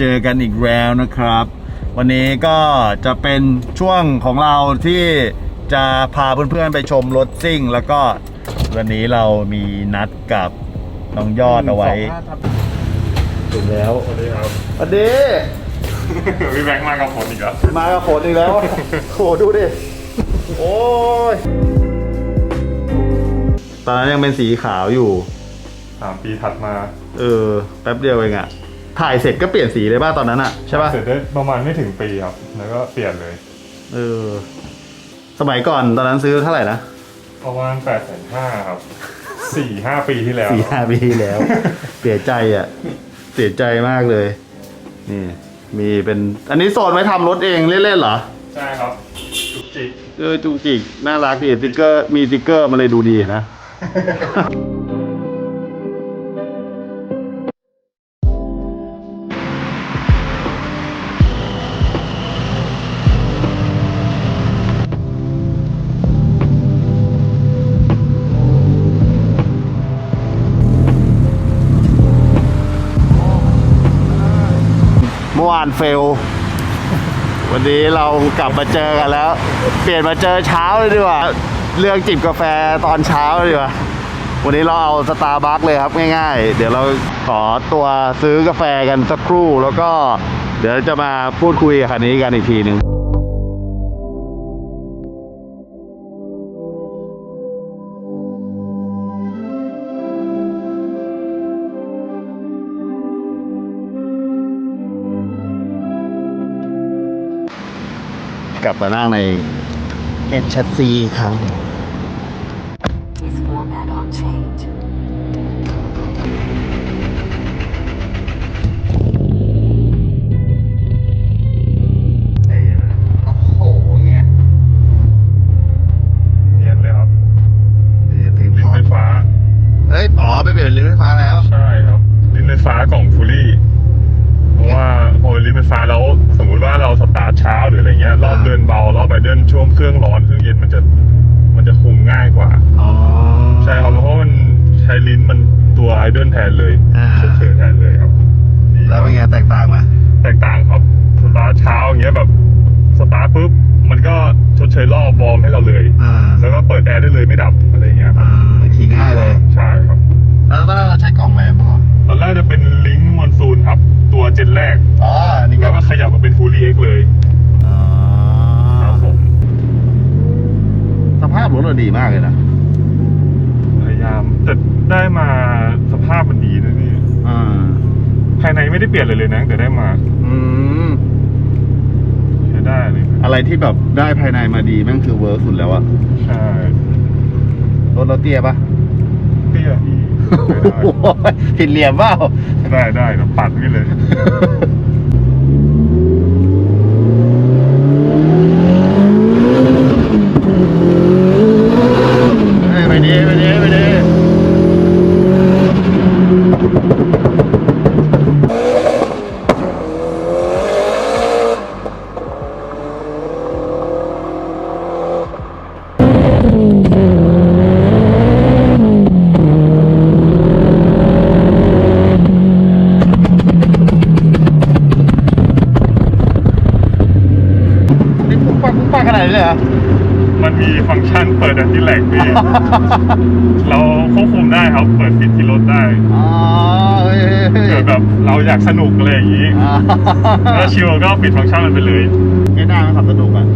เจอกันอีกแล้วนะครับ วันนี้ก็จะเป็นช่วงของเราที่จะพาเพื่อนๆไปชมรถซิ่ง แล้วก็วันนี้เรามีนัดกับน้องยอดเอาไว้ถึงแล้วสวัสดีครับสวัสดีพี่แบงค์มากับผมอีกแล้วมากับฝนอีกแล้วโหดูดิโอ้ยตอนนั้นยังเป็นสีขาวอยู่สามปีถัดมา เออ แป๊บเดียวเองอะ ถ่ายเสร็จก็เปลี่ยนสีเลยป่ะตอนนั้นอะใช่ป่ะเสร็จได้ประมาณไม่ถึงปีครับ แล้วก็เปลี่ยนเลย เออ สมัยก่อนตอนนั้นซื้อเท่าไหร่นะประมาณแปดแสนห้าครับสี่ห้าปีที่แล้วสี่ห้าปีที่แล้ว เสียใจอะเสียใจมากเลย นี่ มีเป็น อันนี้โซนไว้ทำรถเองเล่นๆเหรอ ใช่ครับ จุกจิกเออจูจิก น่ารักดีสติ๊กเกอร์ มีสติ๊กเกอร์มาเลยดูดีนะานเฟล วันนี้เรากลับมาเจอกันแล้ว เปลี่ยนมาเจอเช้าเลยดีกว่า เรื่องจิบกาแฟตอนเช้าเลยดีกว่า วันนี้เราเอาสตาร์บัคเลยครับง่ายๆ เดี๋ยวเราขอตัวซื้อกาแฟกันสักครู่ แล้วก็เดี๋ยวจะมาพูดคุยกับคันนี้กันอีกทีหนึ่ง กลับมานั่งในเอ็นชัดซีครั้ง Is ตัวไอเดิลแทนเลยอ่า เฉยๆแทนเลยครับดีแล้วเป็นไงแตกต่างไหมแตกต่างครับสตาร์ทเช้าอย่างเงี้ยแบบสตาร์ทปุ๊บมันก็ชดเชยรอบวอร์มให้เราเลย อ่าแล้วก็เปิดแอร์ได้เลยไม่ดับอะไรอย่างเงี้ยคอ่ารับขี่ง่ายเลย ใช่ครับ แล้วตอนแรกเราใช้กล่องแบบก่อนตอนแรกจะเป็นลิงก์มอนซูนครับ ตัวเจนแรก อ๋ออันนี่ก็แล้วก็ขยับมาเป็นฟูลี่เอ็กเลยอ๋อครับผมสภาพรถเราดีมากเลยนะ พยายามแต่ ได้มาสภาพมันดีนะนี่อ่า ภายในไม่ได้เปลี่ยนเลยเลยนะแต่ได้มาอืม ใช้ได้เลยนะอะไรที่แบบได้ภายในมาดีแม่งคือเวิร์กสุดแล้วอะใช่รถเราเตี้ยปะเตี้ยพี่โอ้ยผิดเหลี่ยมเปล่า ได้ได้เดี๋ยวปัดนี่เลย เฮ้ยไปดีไปดีไปดีนี่ปุ๊บปักปุ๊บปักขนาดนี้เลยเหรอ มันมีฟังก์ชันเปิดอันที่แหลกพี่ เราควบคุมได้ครับ เปิดปิดที่รถได้อ๋อเฮ้ยเฮ้ยเกิเฮ้ดยแบบเราอยากสนุกอะไรอย่างนี้อ่าแล้วชิวก็ปิดฟังก์ชันมันไปเลย ใช้ได้ไหมขับสนุกอะ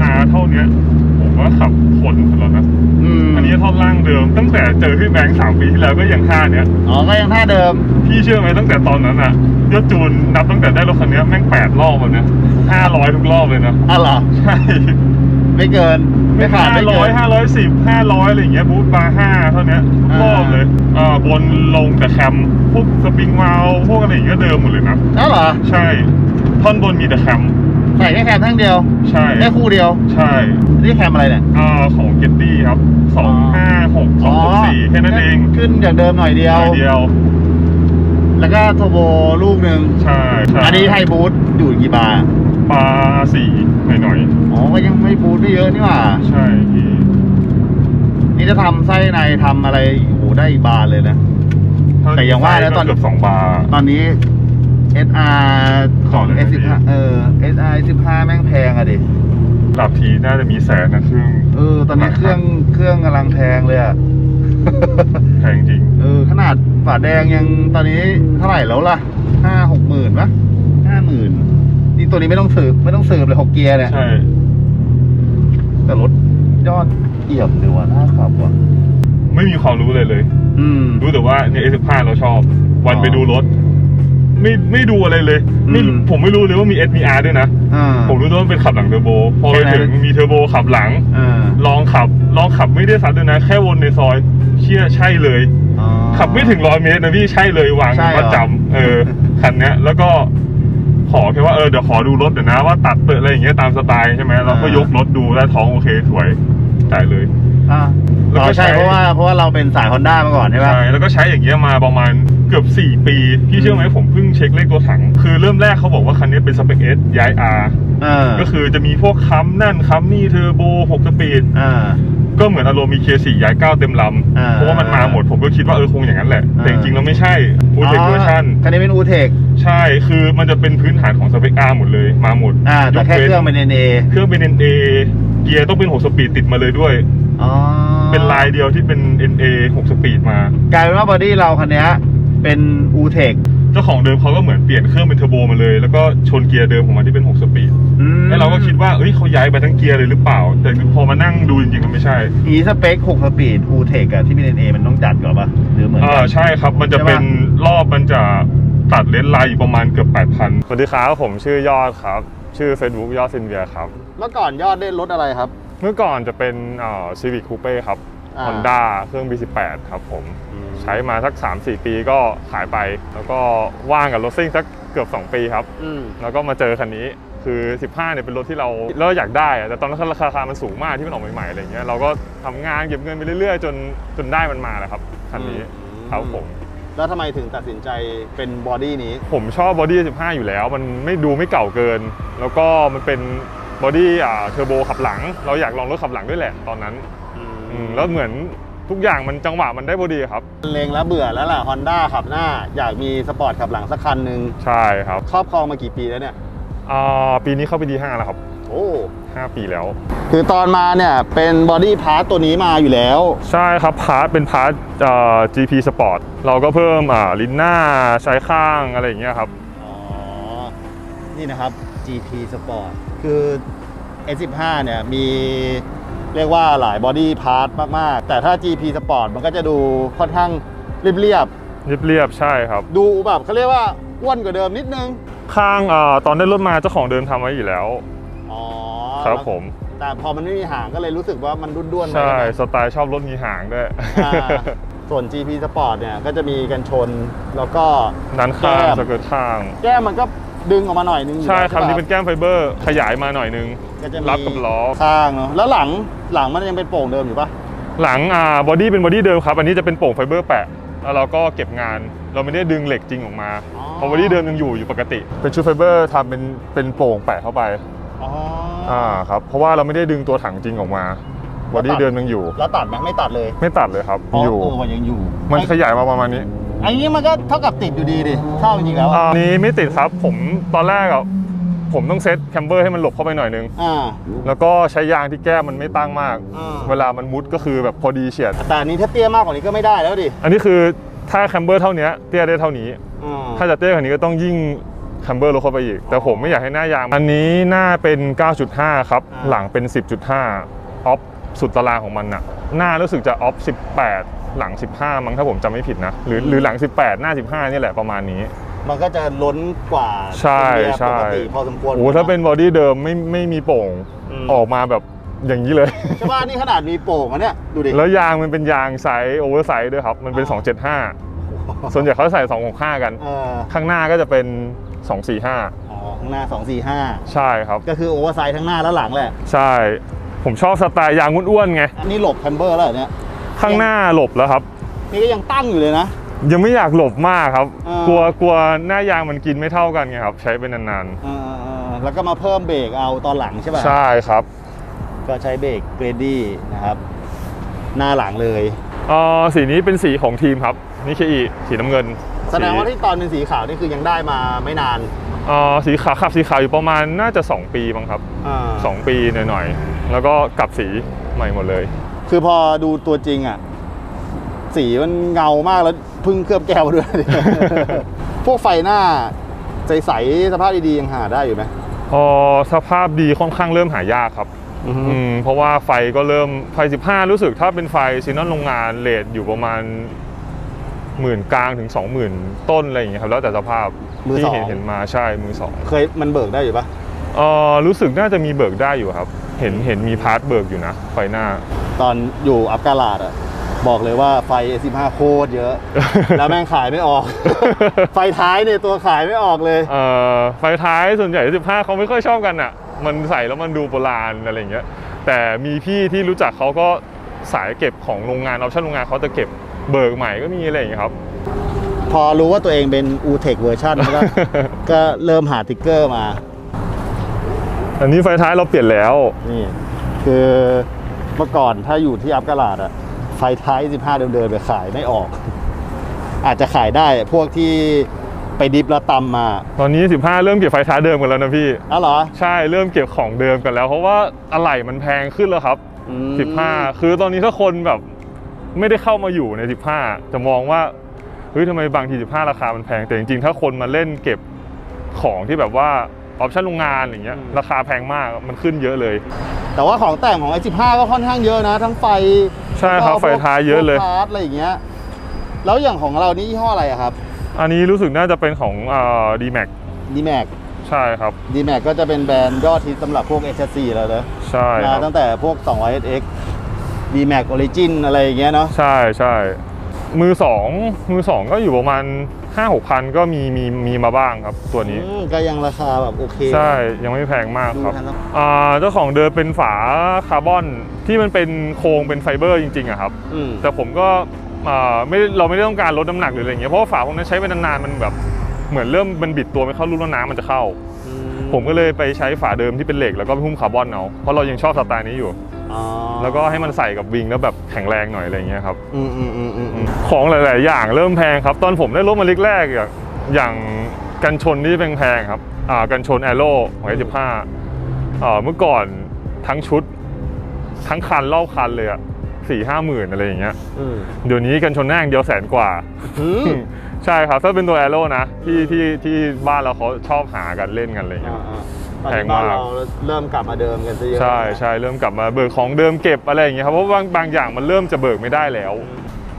อาเท่าเนี้ย ผมว่าขับทนสุดแล้วนะ อืมอันนี้ท่อนล่างเดิม ตั้งแต่เจอพี่แบงค์สามปีที่แล้วก็ยังท่าเนี้ย อ๋อก็ยังท่าเดิม พี่เชื่อไหมตั้งแต่ตอนนั้นอะยอดจูนนับตั้งแต่ได้รถคันเนี้ยแม่งแปดรอบแบบเนี้ย ห้าร้อยทุกรอบเลยนะอะเหรอ ใช่ไม่เกิน ไม่ขาดห้าไม่ร้เกิอยน ห้าร้อยสิบห้าร้อยอะไรอย่างเงี้ยบูทบาร์ห้าเท่าเนี้ยทุกรอบเลยอ่าบนลงแต่แคมพวกสปริงวาลวพวกอะไรอย่างเงี้ยเดิมหมดเลยนะ อ้าวเหรอ ใช่ ท่อนบนมีแต่แคมใส่แค่แคมทั้งเดียว ใช่แค่คู่เดียว ใช่นี่แคมอะไรเนี่ย อ่าของเกตตี้ครับสองห้าหกสองหกสี่แค่นั้นเองขึ้นจากเดิมหน่อยเดียวหน่อยเดียว แล้วก็โทโบลูกหนึ่งใช่ใช่อันนี้ไทยบูทอยู่กี่บาร์ บาร์สี่หน่อยอ๋อก็ยังไม่บูทไม่เยอะนี่หว่าๆ ใช่พี่นี่จะทำไส้ในทำอะไรโอ้โหได้อีกบานเลยนะแต่อย่างว่าแล้วตอน เกือบสองบาร์ ตอนนี้ SR ของต่อเลยนะ S15 เออ SR S15 แม่งแพงอะดิกลับทีน่าจะมีแสนนะครึ่งเออ ตอนนี้เครื่องเครื่องกำลังแพงเลยอะ แพงจริง เออ ขนาดฝาแดงยังตอนนี้เท่าไหร่แล้วล่ะห้าหกหมื่นปะห้าหมื่น นี่ตัวนี้ไม่ต้องสืบไม่ต้องสืบเลยหกเกียร์เนี่ย ใช่ แต่รถยอดเอี่ยมดีว่ะน่าขับว่ะ ไม่มีความรู้เลยเลย อืม รู้แต่ว่าเนี่ย S15 เราชอบ วันอ๋อไปดูรถ ไม่ไม่ดูอะไรเลยไม่อืม ผมไม่รู้เลยว่ามี SVR ด้วยนะ อ่า ผมรู้แต่ว่ามันเป็นขับหลังเทอร์โบ พอไปแค่นั้นถึงมีเทอร์โบขับหลัง อ่าลองขับ ลองขับไม่ได้ซัดด้วยนะ แค่วนในซอย เชี่ยใช่เลย อ๋อ ขับไม่ถึงร้อยเมตรนะพี่ใช่เลยวางใช่เหรอมาจำเออ คันเนี้ย แล้วก็ ขอแค่ว่าเออเดี๋ยวขอดูรถเดี๋ยวนะว่าตัดเปิดอะไรอย่างเงี้ยตามสไตล์ใช่ไหมเราก็ยกรถดูแล้วท้องโอเคสวยจ่ายเลยอ่าแล้วอ๋ก็อใช่ใช้เพราะว่าเพราะว่าเราเป็นสายฮอนด้ามาก่อนใช่ปะใช่แล้วก็ใช้อย่างเงี้ยมาประมาณเกือบ 4 ปี พี่เชื่อไหมผมเพิ่งเช็คเลขตัวถัง คือเริ่มแรกเขาบอกว่าคันนี้เป็นสเปคเอสย้าย R อ่าก็คือจะมีพวกคัมนั่นคัมนี่เทอร์โบ6สปีดอ่า ก็เหมือนอารมณ์มี K4 ย้าย9เต็มลอ่าำเพราะว่ามันมาหมดผมก็คิดว่าเออคงอย่างนั้นแหละ แต่อ่าจริงๆแล้วไม่ใช่อูเทคเวอร์ชันคันนี้เป็นอูเทคใช่คือมันจะเป็นพื้นฐานของสเปค R หมดเลยมาหมดอ่า แต่แค่ยกว้นเครื่องเป็นเอเครื่องเป็น NA เกียร์ต้องเป็น6สปีดติดมาเลยด้วย อ๋อเป็นลายเดียวที่เป็น NA 6สปีดมา กลายเป็นว่าบอดี้เราคันเนี้ย เป็นอูเทคเจ้าของเดิมเขาก็เหมือนเปลี่ยนเครื่องเป็นเทอร์โบมาเลย แล้วก็ชนเกียร์เดิมของมันที่เป็น 6 สปีด แล้วเราก็คิดว่าเอ้ยเขาย้ายไปทั้งเกียร์เลยหรือเปล่า แต่คือพอมานั่งดูจริงๆมันไม่ใช่ อีสเปค 6 สปีดอูเทคอะที่เป็นเอมันต้องจัดก่อนปะหรือเหมือนอ่ากันใช่ครับ มันจะใช่ปะเป็นรอบมันจะตัดเลนส์ไลน์อยู่ประมาณเกือบ8,000สวัสดีครับผมชื่อยอดครับ ชื่อ Facebook ยอดซินเวียครับ เมื่อก่อนยอดได้รถอะไรครับ เมื่อก่อนจะเป็นเอ่อ Civic Coupe ครับอ่า Honda เครื่อง B18 ครับผม ใช้มาสัก 3-4 ปีก็ขายไป แล้วก็ว่างกับรถซิ่งสักเกือบ 2 ปีครับ อืม แล้วก็มาเจอคันนี้คือ 15เนี่ยเป็นรถที่เราเราอยากได้อะแต่ตอนนั้นราคามันสูงมากที่มันออกใหม่ๆอะไรเงี้ยเราก็ทำงานเก็บเงินไปเรื่อยๆ จนจนได้มันมาแหละครับคันนี้อืม ครับผม แล้วทำไมถึงตัดสินใจเป็นบอดี้นี้ ผมชอบบอดี้15 อยู่แล้ว มันไม่ดูไม่เก่าเกิน แล้วก็มันเป็นบอดี้อ่าเทอร์โบขับหลัง เราอยากลองรถขับหลังด้วยแหละตอนนั้นอืมแล้วเหมือน ทุกอย่างมันจังหวะมันได้พอดีครับ เลงแล้วเบื่อแล้วล่ะฮอนด้าขับหน้า อยากมีสปอร์ตขับหลังสักคันหนึ่งใช่ครับครอบครองมากี่ปีแล้วเนี่ยอ่าปีนี้เข้าไปดี5แล้วครับโอ้5 ปีแล้ว คือตอนมาเนี่ยเป็นบอดี้พาร์ตตัวนี้มาอยู่แล้ว ใช่ครับพาร์ทเป็นพาร์ทเอ่อ GP Sport เราก็เพิ่มอ่าลิ้นหน้าใช้ข้างอะไรอย่างเงี้ยครับอ๋อ นี่นะครับ GP Sport คือ S15 เนี่ยมี เรียกว่าหลายบอดี้พาร์ทมาก ๆ แต่ถ้า GP Sport มันก็จะดูค่อนข้างเรียบเรียบๆใช่ครับ ๆดูแบบเขาเรียกว่าอ้วนกว่าเดิมนิดนึง ข้างอ่าตอนได้รถมาเจ้าของเดิมทำไว้อยู่แล้ว อ๋อครับผม แต่พอมันไม่มีหางก็เลยรู้สึกว่ามันด้วนๆไปใช่ไหมสไตล์ชอบรถมีหางด้วย อ่าส่วน GP Sport เนี่ยก็จะมีกันชนแล้วก็ ด้านข้างแก้มสเกิร์ตข้าง แก้มมันก็ ดึงออกมาหน่อยนึงอยู่ใช่แล้วครับปะนี่เป็นแก้มไฟเบอร์ ขยายมาหน่อยนึง ก็จะมีรับกับล้อ ข้างเนาะแล้วหลังหลังมันยังเป็นโป่งเดิมอยู่ปะหลังอ่าบอดี้เป็นบอดี้เดิมครับ อันนี้จะเป็นโป่งไฟเบอร์แปะ แล้วเราก็เก็บงาน เราไม่ได้ดึงเหล็กจริงออกมาเพราะบอดี้เดิมยังอยู่อยู่ปกติ เป็นชุดไฟเบอร์ทำเป็นเป็นโป่งแปะเข้าไป อ๋อออ่าครับ เพราะว่าเราไม่ได้ดึงตัวถังจริงออกมา บอดี้เดิมยังอยู่ แล้วตัดไหมไม่ตัดเลย ไม่ตัดเลยครับ อยู่ เออมันยังอยู่ มันขไอ้ยายมาประมาณนี้ไอ้นี้มันก็เท่ากับติดอยู่ดีดิเท่าจริงๆแล้วอะอันนี้ไม่ติดครับผมตอนแรกอะผมต้องเซตแคมเบอร์ให้มันหลบเข้าไปหน่อยนึง อ่า แล้วก็ใช้ยางที่แก้มมันไม่ตั้งมาก อ่า เวลามันมุดก็คือแบบพอดีเฉียด แต่อันนี้ถ้าเตี้ยมากกว่านี้ก็ไม่ได้แล้วดิอันนี้คือถ้าแคมเบอร์เท่านี้เตี้ยได้เท่านี้อืมถ้าจะเตี้ยกว่านี้ก็ต้องยิ่งแคมเบอร์ลดเข้าไปอีก แต่ผมไม่อยากให้หน้ายาง อันนี้หน้าเป็น 9.5 ครับอ่าหลังเป็น 10.5 ออฟสุดตารางของมันน่ะ หน้ารู้สึกจะออฟ18 หลัง 15 มั้งถ้าผมจำไม่ผิดนะ หรือหรือหลัง 18 หน้า 15 นี่แหละประมาณนี้ มันก็จะล้นกว่าใช่เรียบใช่ปกติพอสมควรโอ้ถ้าเป็นบอดี้เดิมไม่ไม่มีโป่งอืมออกมาแบบอย่างนี้เลยใช่ป่ะนี่ขนาดมีโป่งอะเนี่ยดูดิแล้วยางมันเป็นยางไซส์โอเวอร์ไซส์ด้วยครับ มันเป็น 275 ส่วนใหญ่เขาใส่ 265 กันเออข้างหน้าก็จะเป็น 245อ๋อข้างหน้า 2 4ใช่ครับ5ก็คือโอเวอร์ไซส์ทั้งหน้าและหลังแหละ ใช่ผมชอบสไตล์ยางอ้วนๆไงนี่หลบแคมเบอร์แล้วเหรอเนี่ย ข้างหน้าหลบแล้วครับ นี่ก็ยังตั้งอยู่เลยนะ ยังไม่อยากหลบมากครับ อ่าก กลัวกลัวหน้ายางมันกินไม่เท่ากันไงครับ ใช้ไปนานเออแล้วก็มาเพิ่มเบรกเอาตอนหลังใช่ป่ะ ๆ ใช่ครับก็ใช้เบรกเกรดดี้นะครับ หน้าหลังเลย เออสีนี้เป็นสีของทีมครับนิเคอีสีน้ำเงินแสดงว่าที่ตอนเป็นสีขาวนี่คือยังได้มาไม่นานเอ่อสีขาวขับสีขาวอยู่ประมาณน่าจะ 2 ปีมั้งครับอ่าสองปีหน่อยๆ แล้วก็กลับสีใหม่หมดเลย คือพอดูตัวจริงอะ สีมันเงามากแล้วเพึ่งเคลือบแก้วมาด้วย พวกไฟหน้า ใสๆสภาพดีๆยังหาได้อยู่ไหมพอสภาพดีค่อนข้างเริ่มหายากครับอือฮึอืมเพราะว่าไฟก็เริ่มไฟ 15 รู้สึกถ้าเป็นไฟซีนอนโรงงานเลทอยู่ประมาณหมื่นกลางถึง 20,000 ต้นอะไรอย่างเงี้ยครับ แล้วแต่สภาพมือที่สอง เห็นเห็นมาใช่มือสอง เคยมันเบิกได้อยู่ปะ เออรู้สึกน่าจะมีเบิกได้อยู่ครับ เห็นเห็นมีพาร์ทเบิกอยู่นะ ไฟหน้า ตอนอยู่อัฟกาลาดอะบอกเลยว่าไฟ A15 โคตรเยอะ แล้วแม่งขายไม่ออก ไฟท้ายเนี่ยตัวขายไม่ออกเลยเอ่อไฟท้ายส่วนใหญ่15 เขาไม่ค่อยชอบกันอะมันใส่แล้วมันดูโบราณอะไรอย่างเงี้ย แต่มีพี่ที่รู้จักเขาก็สายเก็บของโรงงานออปชั่นโรงงานเขาจะเก็บเบิกใหม่ก็มีอะไรอย่างเงี้ยครับ พอรู้ว่าตัวเองเป็น u t e c เวอร์ชันก็ก็เริ่มหาติ๊กเกอร์มา อันนี้ไฟท้ายเราเปลี่ยนแล้ว นี่ คือเมื่อก่อนถ้าอยู่ที่อัฟกาลาดอะไฟท้าย 15 เดินๆไปขายไม่ออก อาจจะขายได้พวกที่ไปดิฟแล้วตำมา ตอนนี้ 15 เริ่มเก็บไฟท้ายเดิมกันแล้วนะพี่อ้าวเหรอ ใช่เริ่มเก็บของเดิมกันแล้ว เพราะว่าอะไหล่มันแพงขึ้นแล้วครับ อืม 15 คือตอนนี้ถ้าคนแบบไม่ได้เข้ามาอยู่ใน 15 จะมองว่าเฮ้ยทำไมบางที 15 ราคามันแพงแต่จริงๆ ถ้าคนมาเล่นเก็บของที่แบบว่า ออปชั่นโรงงานอย่างเงี้ยราคาแพงมากมันขึ้นเยอะเลย แต่ว่าของแต่งของไอ้15 ก็ค่อนข้างเยอะนะ ทั้งไฟใช่ครับแล้วก็ไฟท้ายเยอะเลยพวกพาร์ทอะไรอย่างเงี้ยแล้วอย่างของเรานี่ยี่ห้ออะไรอะครับ อันนี้รู้สึกน่าจะเป็นของดีแม็ก d m a x ใช่ครับ d m a x ก็จะเป็นแบรนด์ยอดฮิตสำหรับพวก h 4แล้วเนอะใช่คมารับตั้งแต่พวก 200SX d m a x Origin อะไรอย่างเงี้ยเนาะใช่ใช่มือสองมือสองก็อยู่ประมาณ 5 6พันก็มีมีมีมาบ้างครับตัวนี้อืมก็ยังราคาแบบโอเค ใช่ยังไม่แพงมากครับดูทันแล้ว อ่าเจ้าของเดิมเป็นฝาคาร์บอนที่มันเป็นโครงเป็นไฟเบอร์จริงๆอะครับ อืมแต่ผมก็อ่าไม่ได้เราไม่ได้ต้องการลดน้ำหนักหรืออะไรเงี้ยเพราะว่าฝาพวกนั้นใช้ไปนานๆมันแบบเหมือนเริ่มมันบิดตัวไม่เข้ารูปแล้วน้ำมันจะเข้าผมก็เลยไปใช้ฝาเดิมที่เป็นเหล็กแล้วก็ไปหุ้มคาร์บอนเอาเพราะเรายังชอบสไตล์นี้อยู่อ๋อ แล้วก็ให้มันใส่กับวิงแล้วแบบแข็งแรงหน่อยอะไรเงี้ยครับอืมอืมอืมอืมอืมของหลาย ๆ อย่างเริ่มแพงครับ ตอนผมได้รถมาเล็กแรกๆอย่างอย่างกันชนนี่แพงๆครับอ่ากันชนแอโร่ของ15อ่าเมื่อก่อนทั้งชุด ทั้งคันรอบคันเลยอะสี่ห้าหมื่นอะไรอย่างเงี้ยอืมเดี๋ยวนี้กันชนหน้าอย่างเดียวแสนกว่าอืมใช่ครับถ้าเป็นตัวแอโร่นะที่ที่ที่บ้านเราเขาชอบหากันเล่นกันอะไรอย่างเงี้อ่ายอ่า ตอนแพนี้งบ้านมากเราเริ่มกลับมาเดิมกันซะเยอะใช่ใช่เริ่มกลับมาเบิกของเดิมเก็บอะไรอย่างเงี้ยครับเพราะว่าบางบางอย่างมันเริ่มจะเบิกไม่ได้แล้ว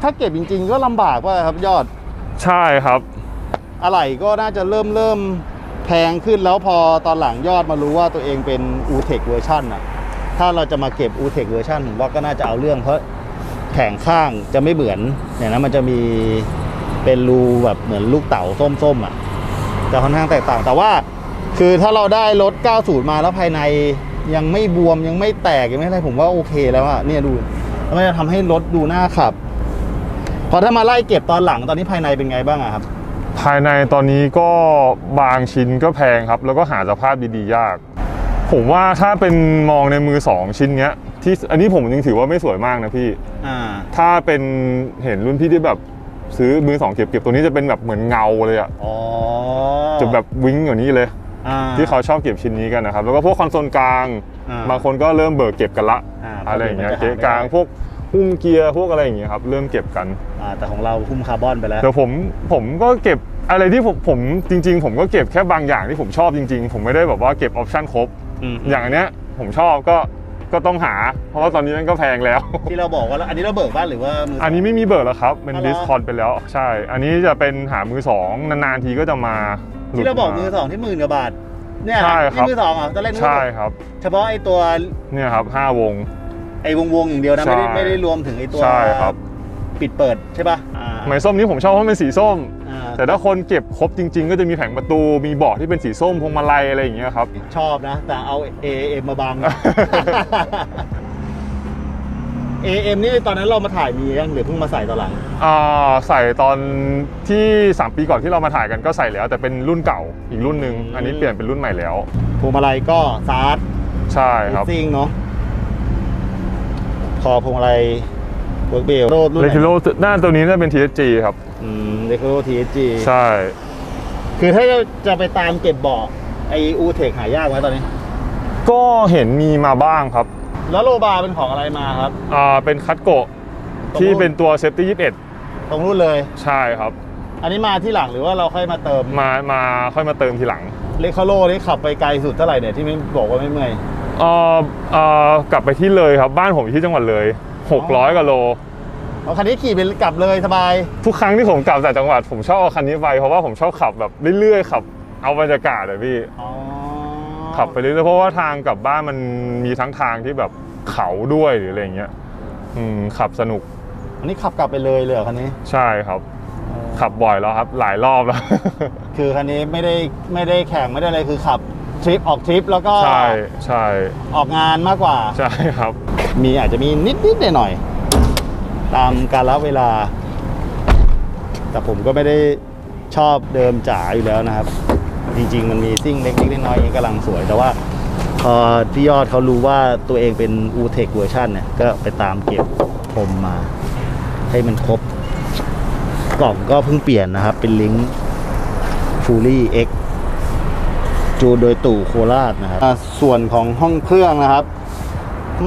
ถ้าเก็บจริง ๆ ก็ลำบากว่าครับยอดใช่ครับ อะไหล่ก็น่าจะเริ่มเริ่มแพงขึ้นแล้วพอตอนหลังยอดมารู้ว่าตัวเองเป็น u t e c เวอร์ชันอะถ้าเราจะมาเก็บ u t e c เวอร์ชันผมว่าก็น่าจะเอาเรื่องเพราะแข่งข้างจะไม่เหมือนเนี่ยนะมันจะมีเป็นรูแบบเหมือนลูกเต๋าส้มๆอะจะค่อนข้างแตกต่างแต่ว่า คือถ้าเราได้รถ 90 มาแล้วภายในยังไม่บวมยังไม่แตกยังไม่อะไรผมว่าโอเคแล้วอะเนี่ยดูแล้วมันจะทำให้รถดูน่าขับ พอถ้ามาไล่เก็บตอนหลังตอนนี้ภายในเป็นไงบ้างอะครับ ภายในตอนนี้ก็บางชิ้นก็แพงครับ แล้วก็หาสภาพดีๆยาก ผมว่าถ้าเป็นมองในมือสองชิ้นเนี้ย ที่อันนี้ผมยังถือว่าไม่สวยมากนะพี่ อ่า ถ้าเป็นเห็นรุ่นพี่ที่แบบซื้อมือสองเก็บเก็บตัวนี้จะเป็นแบบเหมือนเงาเลยอะอ๋อจะแบบวิ้งอย่างนี้เลยอ่า ที่เขาชอบเก็บชิ้นนี้กันนะครับ แล้วก็พวกคอนโซลกลางอ่าบางคนก็เริ่มเบิกเก็บกันละอ่าอะไรอย่างเงี้ยมันจะหาเก๊กลางไม่ได้พวกหุ้มเกียร์พวกอะไรอย่างเงี้ยครับเริ่มเก็บกันอ่าแต่ของเราหุ้มคาร์บอนไปแล้วแต่ผมผมก็เก็บอะไรที่ผมผมจริง ๆ ผมก็เก็บแค่บางอย่างที่ผมชอบจริง ๆ ผมไม่ได้แบบว่าเก็บออปชั่นครบอืมอย่างอันเนี้ยผมชอบก็ก็ต้องหา เพราะว่าตอนนี้มันก็แพงแล้ว ที่เราบอกว่าอันนี้เราเบิกบ้านหรือว่ามืออันนี้ไม่มีเบิร์แล้วครับเป็นอ๋อเหรอดิสคอนไปแล้วใช่ อันนี้จะเป็นหามือสองนานๆทีก็จะมาหลุ ที่ดเราบอกมามือสองที่หมื่นกว่าบาท เนี่ยใช่ครับ นี่มือสองเหรอตอนแรกนึกใช่ว่าครับ เฉพาะไอ้ตัวเนี่ยครับห้าวง ไอ้วงวงๆอย่างเดียวนะไม่ได้ใช่ไม่ได้รวมถึงไอ้ตัวใช่ครับ ปิดเปิดใช่ป่ะอ่าไหมส้มนี้ผมชอบเพราะมันเป็นสีส้ม อ่าแต่ถ้าคนเก็บครบจริง ๆ ก็จะมีแผงประตูมีเบาะที่เป็นสีส้มพวงมาลัยอะไรอย่างเงี้ยครับ ชอบนะ แต่เอา AM มาบัง AM นี่ตอนนั้นเรามาถ่ายมียังหรือเพิ่งมาใส่ตอนหลัง อ่าใส่ตอนที่ 3 ปีก่อนที่เรามาถ่ายกันก็ใส่แล้ว แต่เป็นรุ่นเก่าอีกรุ่นหนึ่งอืม อันนี้เปลี่ยนเป็นรุ่นใหม่แล้ว พวงมาลัยก็ซาร์ดใช่ครับซิ่งเนาะคอพวงมาลัยเวิร์กเบลรุ่นเลไหนทิโลหน้าตัวนี้น่าเป็น TSG ครับ อืมเดคโรทีเอจีใช่ คือถ้าจะไปตามเก็บเบาะไออูเทคหายากไหมตอนนี้ ก็เห็นมีมาบ้างครับ แล้วโลบาเป็นของอะไรมาครับ อ่าเป็นคัตโกะตรงที่นู้นเป็นตัวเซฟตี้ตรงนู้นเลย21ใช่ครับ อันนี้มาที่หลังหรือว่าเราค่อยมาเติมมามาค่อยมาเติมทีหลังเลคาโลนี่ขับไปไกลสุดเท่าไหร่เนี่ยที่ไม่บอกว่าไม่เมื่อยเอ่อเอ่อกลับไปที่เลยครับบ้านผมอยู่ที่จังหวัดเลย600กว่าโลเอาคันนี้ขี่ไปกลับเลยสบาย ทุกครั้งที่ผมกลับจากจังหวัดผมชอบเอาคันนี้ไปเพราะว่าผมชอบขับแบบเรื่อยๆขับเอาบรรยากาศเลยพี่อ๋อ ขับไปเรื่อยๆเพราะว่าทางกลับบ้านมันมีทั้งทางที่แบบเขาด้วยหรืออะไรเงี้ยอืมขับสนุก อันนี้ขับกลับไปเลยเลยเหรอคันนี้ ใช่ครับ ขับบ่อยแล้วครับ หลายรอบแล้ว คือคันนี้ไม่ได้ไม่ได้แข่งไม่ได้อะไรคือขับทริปออกทริปแล้วก็ใช่ใช่ออกงานมากกว่า ใช่ครับ มีอาจจะมีนิดนิดหน่อยหน่อยๆตามกาลเวลา แต่ผมก็ไม่ได้ชอบเดิมจ๋าอยู่แล้วนะครับ จริง ๆ มันมีซิ่งเล็กๆน้อยๆนี้กำลังสวย แต่ว่าพอพี่ยอดเขารู้ว่าตัวเองเป็น u t e c เวอร์ชันเนี่ย ก็ไปตามเก็บพรมมา ให้มันครบ กล่องก็เพิ่งเปลี่ยนนะครับ เป็นลิงก์ Fully X จูโดยตู่โคราชนะครับ ส่วนของห้องเครื่องนะครับ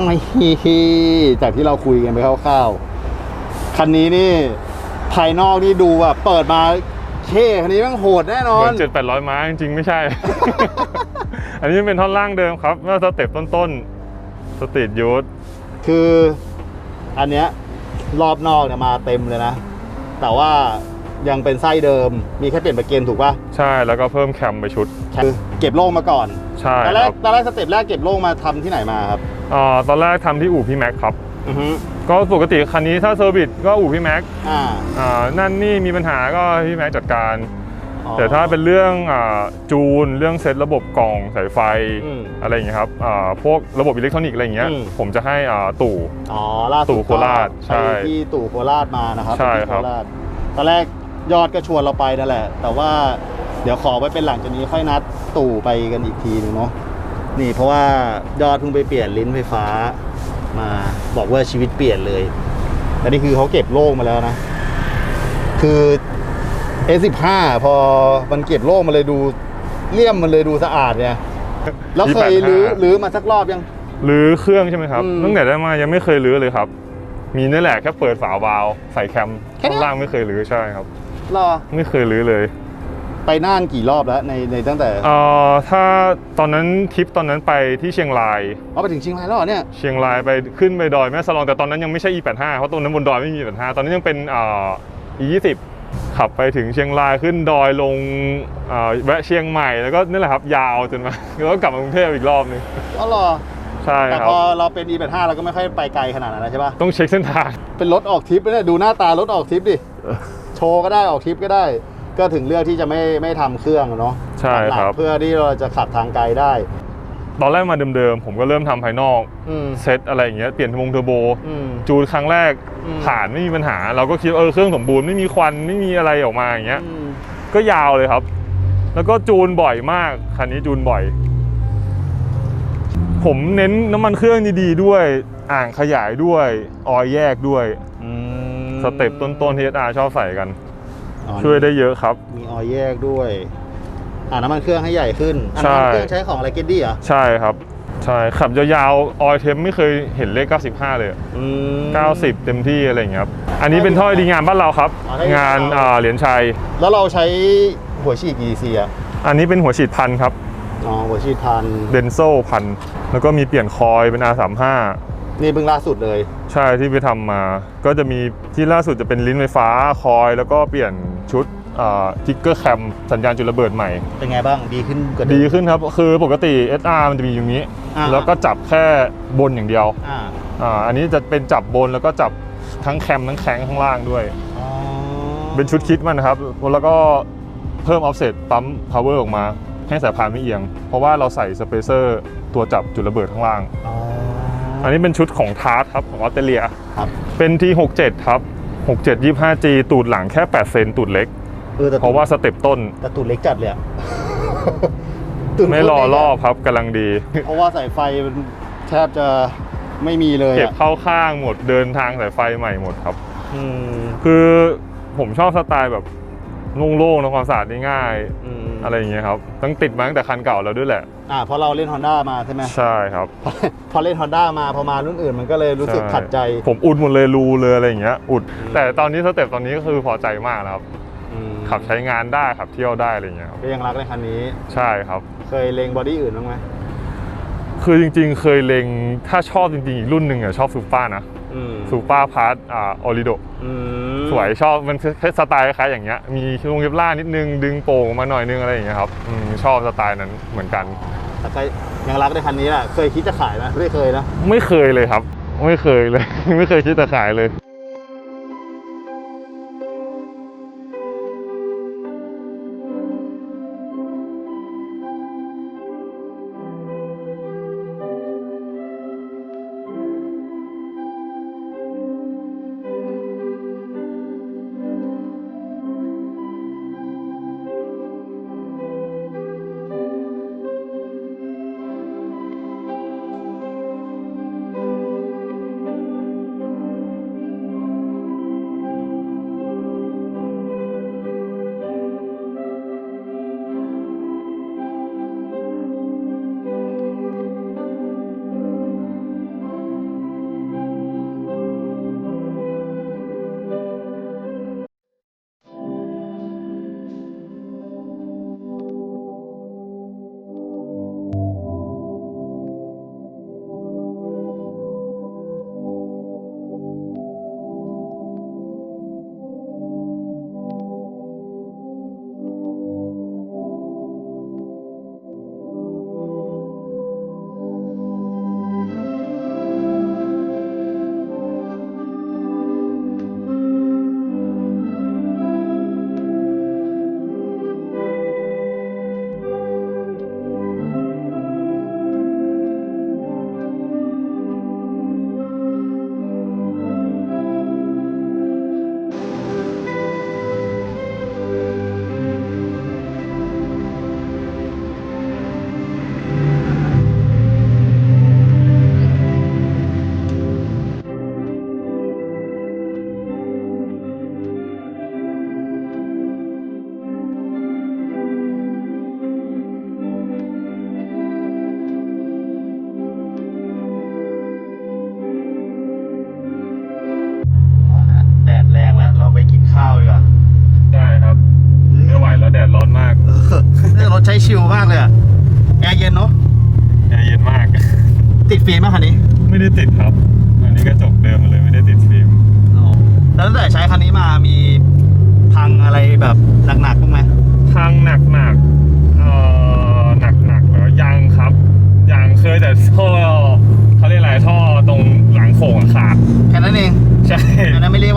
ไม่จากที่เราคุยกันไปคร่าวๆคันนี้นี่ภายนอกนี่ดูแบบเปิดมา เท่คันนี้แมันโหดแน่นอเหมืน อนเจ็ดแปดร้อยม้าจริงๆ ไม่ใช่ อันนี้เป็นท่อนล่างเดิมครับว่าสเต็ปต้นๆ สตรีทยูทคืออันเนี้ยรอบนอกเนี่ยมาเต็มเลยนะ แต่ว่ายังเป็นไส้เดิมมีแค่เปลี่ยนประเกนถูกป่ะใช่แล้วก็เพิ่มแคมไปชุด คือเก็บโล่งมาก่อนใช่ตอนแรคกรับตอนแรกสเต็ปแรกเก็บโล่งมาทำที่ไหนมาครับอ่าตอนแรกทำที่อู่พี่แม็กครับอือฮึ ก็ปกติคันนี้ถ้าเซอร์วิสก็อู่พี่แม็กอ่าอ่านั่นนี่มีปัญหาก็พี่แม็กจัดการอ๋อแต่ถ้าเป็นเรื่องอาจูนเรื่องเซตระบบกล่องสายไฟอืมอะไรอย่างเงี้ยครับอ่าพวกระบบอิเล็กทรอนิกส์อะไรอย่างเงี้ยอืมผมจะให้อ่าตู่อ๋อล่าสุดตู่โคราชก็ใช่ไปที่ตู่โคราชมานะครับใช่ไปที่ครับโราชตอนแรกยอดก็ชวนเราไปนั่นแหละ แต่ว่าเดี๋ยวขอไว้เป็นหลังจากนี้ค่อยนัดตู่ไปกันอีกทีหนึงเนาะนี่เพราะว่ายอดเพิ่งไปเปลี่ยนลิ้นไฟฟ้า มาบอกว่าชีวิตเปลี่ยนเลยแต่นี่คือเขาเก็บโล่งมาแล้วนะ คือ A15 พอมันเก็บโล่งมาเลยดูเลี่ยมมันเลยดูสะอาดเนี่ยแล้วเคย28รื้อรื้อมาสักรอบยังหรือเครื่องใช่ไหมครับอืมตั้งแต่ได้มายังไม่เคยรื้อเลยครับ มีนี่แหละแค่เปิดฝาวาล์วใส่แคมแค่นี้ข้างล่างไม่เคยรื้อใช่ครับรอไม่เคยรื้อเลย ไปน่านกี่รอบแล้วในในตั้งแต่เอ่อถ้าตอนนั้นทริปตอนนั้นไปที่เชียงรายเอาไปถึงเชียงรายแล้วเหรอเนี่ยเชียงรายไปขึ้นไปดอยแม่สลองแต่ตอนนั้นยังไม่ใช่ E85 เพราะตรงนั้นบนดอยไม่มี E85 ตอนนั้นยังเป็นเอ่อ E20 ขับไปถึงเชียงรายขึ้นดอยลงเอ่อแวะเชียงใหม่แล้วก็นี่แหละครับยาวจนมาแล้วก็กลับมากรุงเทพอีกรอบนึงอ๋อเหรอใช่แต่ครับพอเราเป็น E85 เราก็ไม่ค่อยไปไกลขนาดนั้นนะใช่ปะต้องเช็คเส้นทางเป็นรถออกทริปนะเนี่ยดูหน้าตารถออกทริปดิโชว์ก็ได้ออกทริปก็ได้ ก็ถึงเลือกที่จะไม่ไม่ทำเครื่องอะเนาะใช่ครับ เพื่อที่เราจะขับทางไกลได้ ตอนแรกมาเดิมๆ ผมก็เริ่มทำภายนอก อืมเซตอะไรอย่างเงี้ยเปลี่ยนวงเทอร์โบ อืม จูนครั้งแรกอืม ผ่านไม่มีปัญหา เราก็คิดว่าเออเครื่องสมบูรณ์ไม่มีควันไม่มีอะไรออกมาอย่างเงี้ย อืมก็ยาวเลยครับ แล้วก็จูนบ่อยมาก คันนี้จูนบ่อย ผมเน้นน้ำมันเครื่องดีๆด้วย อ่างขยายด้วย ออยแยกด้วย อืมสเต็ปต้นๆที่ SR ชอบใส่กัน อ๋อช่วยได้เยอะครับ มีออยแยกด้วยอ่าน้ำมันเครื่องให้ใหญ่ขึ้นอ่าใช่น้ำมันเครื่องใช้ของอะไรเกดดี้เหรอใช่ครับ ใช่ขับยาวๆออยเทมไม่เคยเห็นเลข 95 เลย อืม 90 เต็มที่อะไรอย่างเงี้ยครับอันนี้เป็นท่อดีงานบ้านเราครับ อ๋อได้งานเอาอ่าเหรียญชัย แล้วเราใช้หัวฉีดกี่ซีอะอันนี้เป็นหัวฉีดพันครับ อ๋อหัวฉีดพันเดนโซพันแล้วก็มีเปลี่ยนคอยเป็น R35 นี่เพิ่งล่าสุดเลย ใช่ที่ไปทำมา ก็จะมีที่ล่าสุดจะเป็นลิ้นไฟฟ้าคอย แล้วก็เปลี่ยนชุดทิกเกอร์แคมสัญญาณจุดระเบิดใหม่ เป็นไงบ้างดีขึ้นกว่าเดิดีมขึ้นครับ คือปกติ SR มันจะมีอย่างนี้อ่าแล้วก็จับแค่บนอย่างเดียวอ่าอ่าอันนี้จะเป็นจับบนแล้วก็จับทั้งแคมทั้งแข้งข้างล่างด้วยอ๋อเป็นชุดคิดมันนะครับ แล้วก็เพิ่มออฟเซตปั๊มพาวเวอร์ออกมา ให้สายพานไม่เอียง เพราะว่าเราใส่สเปเซอร์ตัวจับจุดระเบิดข้างล่าง อ๋ออันนี้เป็นชุดของทาร์ทครับของออสเตรเลียครับ เป็นที่ 67 ครับ 67 25G ตูดหลังแค่ 8 เซนตูดเล็ก เออแต่เพราะว่าสเต็ปต้น แต่ตูดเล็กจัดเลยอะตูดไม่รอโคตเล็กะรอบครับกำลังดี เพราะว่าสายไฟมันแทบจะไม่มีเลยเก็บอะเข้าข้างหมดเดินทางสายไฟใหม่หมดครับ อืมคือผมชอบสไตล์แบบโล่งๆนะความสะอาดง่ายอืมๆ อะไรอย่างเงี้ยครับตั้งติดมาตั้งแต่คันเก่าแล้วด้วยแหละ อ่าเพราะเราเล่น Honda มาใช่ไหมใช่ครับ พอเล่น Honda มาพอมารุ่นอื่นมันก็เลยรู้สึกช่ขัดใจ ผมอุดหมดเลยรูเลยอะไรอย่างเงี้ยอุดอืมแต่ตอนนี้สเต็ปตอนนี้ก็คือพอใจมากแล้วครับอืมขับใช้งานได้ขับเที่ยวได้อะไรอย่างเงี้ยครับก็ยังรักในคันนี้ ใช่ครับ เคยเลงบอดี้อื่นบ้างไหมคือจริงๆ เคยเล็งถ้าชอบจริงๆ อีกรุ่นหนึ่งอะชอบซูเปอร์นะอืม ซูเปอร์พาร์ทอ่าออริโดอืมสวยชอบมันคือสไตล์คล้ายๆอย่างเงี้ยมีช่วงเย็บล่านิดนึงดึงโป่งมาหน่อยนึงอะไรอย่างเงี้ยครับอืมชอบสไตล์นั้นเหมือนกันแต่ก็ยังรักในคันนี้แหละเคยคิดจะขายไหมไม่เคยนะไม่เคยเลยครับ ไม่เคยเลย ไม่เคยคิดจะขายเลย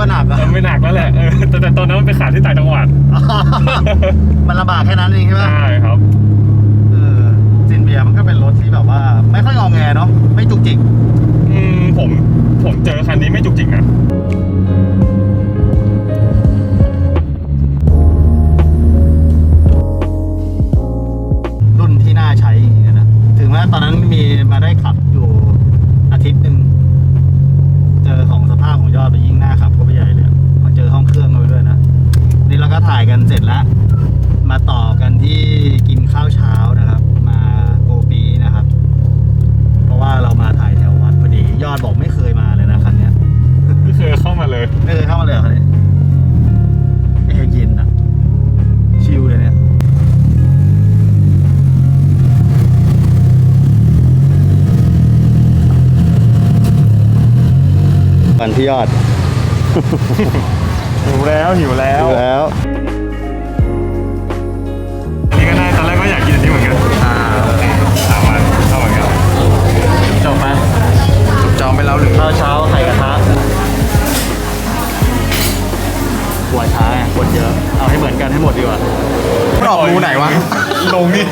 หนักอะเออไม่หนักแล้วแหละเออแต่แต่ตอนนั้นมันไปขาดที่ต่างจังหวัดมันลำบากแค่นั้นเองใช่ไหมใช่ครับเออซินเบียมันก็เป็นรถที่แบบว่า ไม่ค่อยงอแงเนาะไม่จุกจิกอืมผมผมเจอคันนี้ไม่จุกจิกนะรุ่นที่น่าใช้อย่างเงี้ยนะถึงแม้ตอนนั้นมีมาได้ขับอยู่อาทิตย์หนึ่ง ก็ถ่ายกันเสร็จแล้ว มาต่อกันที่กินข้าวเช้านะครับ มาโกปีนะครับ เพราะว่าเรามาถ่ายแถววัดพอดี ยอดบอกไม่เคยมาเลยนะคันเนี้ยไม่เคยเข้ามาเลย ไม่เคยเข้ามาเลยเหรอคันนี้แอร์เย็นอะชิลเลยเนี่ยวันที่ยอด หิวแล้วหิวแล้ว ดูแล้ว คนเยอะ เอาให้เหมือนกันให้หมดดีกว่ามันออกรูไหนวะ ลงนี่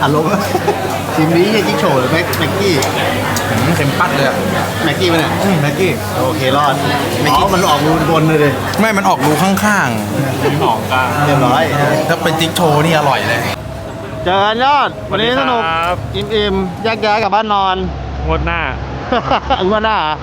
อะลงทีมนี้เฮียจิ๊กโฉหรือแม็กแม็กกี้เต็มปัดเลยอะแม็กกี้ปะเนี่ยแม็กกี้โอเครอดอ๋อมันออกรูบนเลยดิไม่ มันออกรูข้างมีหอมกลางเรียบร้อยๆถ้าเป็นจิ๊กโชว์นี่อร่อยเลย เจอกันยอด วันนี้สนุกครับอิ่มๆแยกย้ายกลับบ้านนอน งวดหน้าอันว่าหน้าเหรอ